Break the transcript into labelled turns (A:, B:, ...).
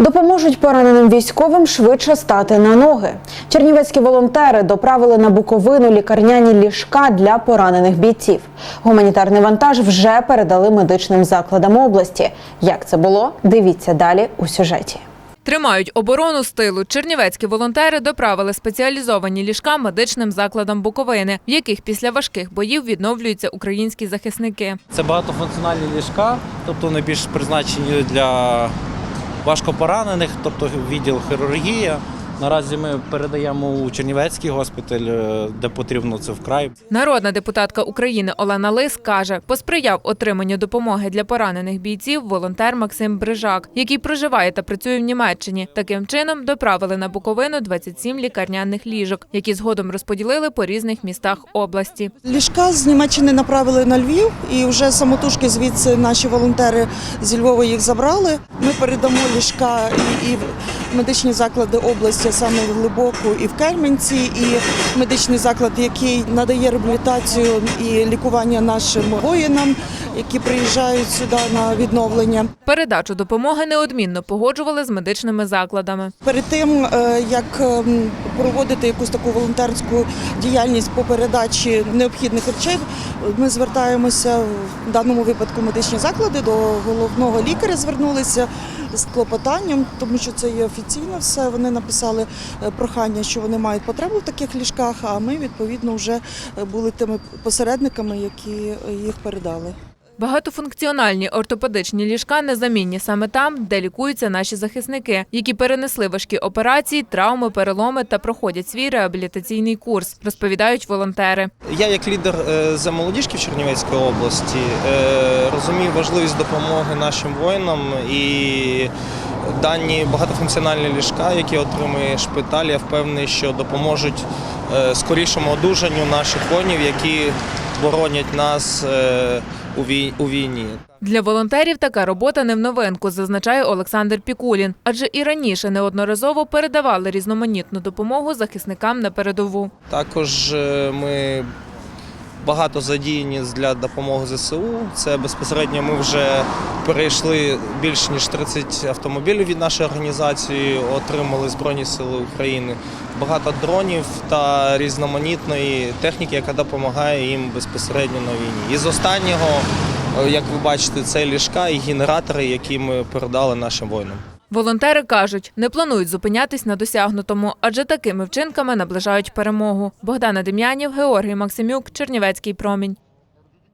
A: Допоможуть пораненим військовим швидше стати на ноги. Чернівецькі волонтери доправили на Буковину лікарняні ліжка для поранених бійців. Гуманітарний вантаж вже передали медичним закладам області. Як це було? Дивіться далі у сюжеті.
B: Тримають оборону з тилу. Чернівецькі волонтери доправили спеціалізовані ліжка медичним закладам Буковини, в яких після важких боїв відновлюються українські захисники.
C: Це багатофункціональні ліжка, тобто вони більш призначені для важкопоранених, тобто відділ хірургія. Наразі ми передаємо у Чернівецький госпіталь, е, де потрібно це вкрай.
B: Народна депутатка України Олена Лис каже, посприяв отриманню допомоги для поранених бійців волонтер Максим Брижак, який проживає та працює в Німеччині. Таким чином доправили на Буковину 27 лікарняних ліжок, які згодом розподілили по різних містах області.
D: Ліжка з Німеччини направили на Львів, і вже самотужки звідси наші волонтери зі Львова їх забрали. Ми передамо ліжка і, і в медичні заклади області, саме в Глибоку і в Керменці, і медичний заклад, який надає реабілітацію і лікування нашим воїнам, які приїжджають сюди на відновлення.
B: Передачу допомоги неодмінно погоджували з медичними закладами.
D: Перед тим е, як ем, проводити якусь таку волонтерську діяльність по передачі необхідних речей, ми звертаємося в даному випадку медичні заклади до головного лікаря. Звернулися з клопотанням, тому що це є офіційно все. Вони написали е, прохання, що вони мають потребу в таких ліжках. А ми відповідно вже е, були тими посередниками, які їх передали.
B: Багатофункціональні ортопедичні ліжка незамінні саме там, де лікуються наші захисники, які перенесли важкі операції, травми, переломи та проходять свій реабілітаційний курс, розповідають волонтери.
E: Я, як лідер е, за молодіжки в Чернівецькій області, е, розумію важливість допомоги нашим воїнам і дані багатофункціональні ліжка, які отримує шпиталь, я впевнений, що допоможуть е, скорішому одужанню наших воїнів, які боронять нас у вій- у війні.
B: Для волонтерів така робота не в новинку, зазначає Олександр Пікулін, адже і раніше неодноразово передавали різноманітну допомогу захисникам на передову.
E: Також е, ми багато задіяні для допомоги ЗСУ. Це безпосередньо ми вже перейшли більш ніж 30 автомобілів від нашої організації, отримали Збройні Сили України. Багато дронів та різноманітної техніки, яка допомагає їм безпосередньо на війні. І з останнього, е, як ви бачите, це ліжка і генератори, які ми передали нашим воїнам.
B: Волонтери кажуть, не планують зупинятись на досягнутому, адже такими вчинками наближають перемогу. Богдана Дем'янів, Георгій Максимюк, Чернівецький промінь.